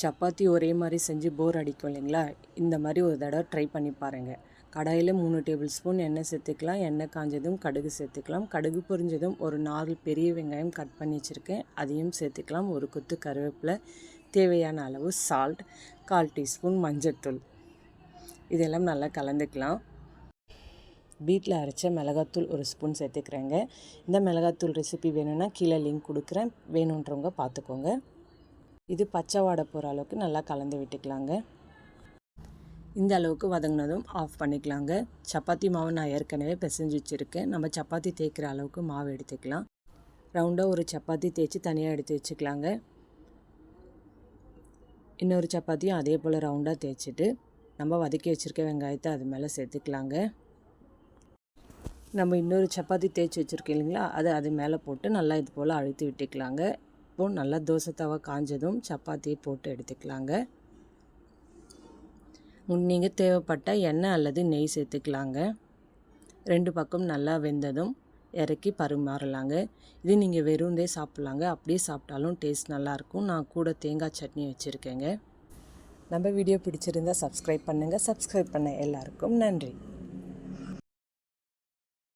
சப்பாத்தி ஒரே மாதிரி செஞ்சு போர் அடிக்கும் இல்லைங்களா? இந்த மாதிரி ஒரு தடவை ட்ரை பண்ணி பாருங்கள் கடாயில் மூணு டேபிள் ஸ்பூன் எண்ணெய் சேர்த்துக்கலாம். எண்ணெய் காஞ்சதும் கடுகு சேர்த்துக்கலாம். கடுகு பொரிஞ்சதும் ஒரு நாலு பெரிய வெங்காயம் கட் பண்ணி வச்சுருக்கேன். அதையும் சேர்த்துக்கலாம். ஒரு கொத்து கருவேப்பிலை தேவையான அளவு சால்ட் கால் டீஸ்பூன் மஞ்சள்தூள் இதெல்லாம் நல்லா கலந்துக்கலாம். வீட்டில் அரைச்ச மிளகாத்தூள் ஒரு ஸ்பூன் சேர்த்துக்கிறேங்க. இந்த மிளகாத்தூள் ரெசிபி வேணும்னா கீழே லிங்க் கொடுக்குறேன். வேணுன்றவங்க பார்த்துக்கோங்க. இது பச்சை வாடை போகிற அளவுக்கு நல்லா கலந்து விட்டுக்கலாங்க. இந்த அளவுக்கு வதங்கினதும் ஆஃப் பண்ணிக்கலாங்க. சப்பாத்தி மாவு நான் ஏற்கனவே பிசைஞ்சு வச்சுருக்கேன். நம்ம சப்பாத்தி தேய்க்கிற அளவுக்கு மாவு எடுத்துக்கலாம். ரவுண்டாக ஒரு சப்பாத்தி தேய்ச்சி தனியாக எடுத்து வச்சுக்கலாங்க. இன்னொரு சப்பாத்தியும் அதே போல் ரவுண்டாக தேய்ச்சிட்டு நம்ம வதக்கி வச்சுருக்க வெங்காயத்தை அது மேலே சேர்த்துக்கலாங்க. நம்ம இன்னொரு சப்பாத்தி தேய்ச்சி வச்சுருக்கோம் இல்லைங்களா? அதை அது மேலே போட்டு நல்லா இது போல் அழுத்தி விட்டுக்கலாங்க. அப்போது நல்லா தோசை தவா காஞ்சதும் சப்பாத்தியை போட்டு எடுத்துக்கலாங்க. நீங்கள் தேவைப்பட்ட எண்ணெய் அல்லது நெய் சேர்த்துக்கலாங்க. ரெண்டு பக்கம் நல்லா வெந்ததும் இறக்கி பரிமாறலாங்க. இது நீங்கள் வெறுந்தே சாப்பிட்லாங்க. அப்படியே சாப்பிட்டாலும் டேஸ்ட் நல்லாயிருக்கும் நான் கூட தேங்காய் சட்னி வச்சுருக்கேங்க. நம்ம வீடியோ பிடிச்சிருந்தா சப்ஸ்கிரைப் பண்ணுங்கள் சப்ஸ்கிரைப் பண்ண எல்லாருக்கும் நன்றி.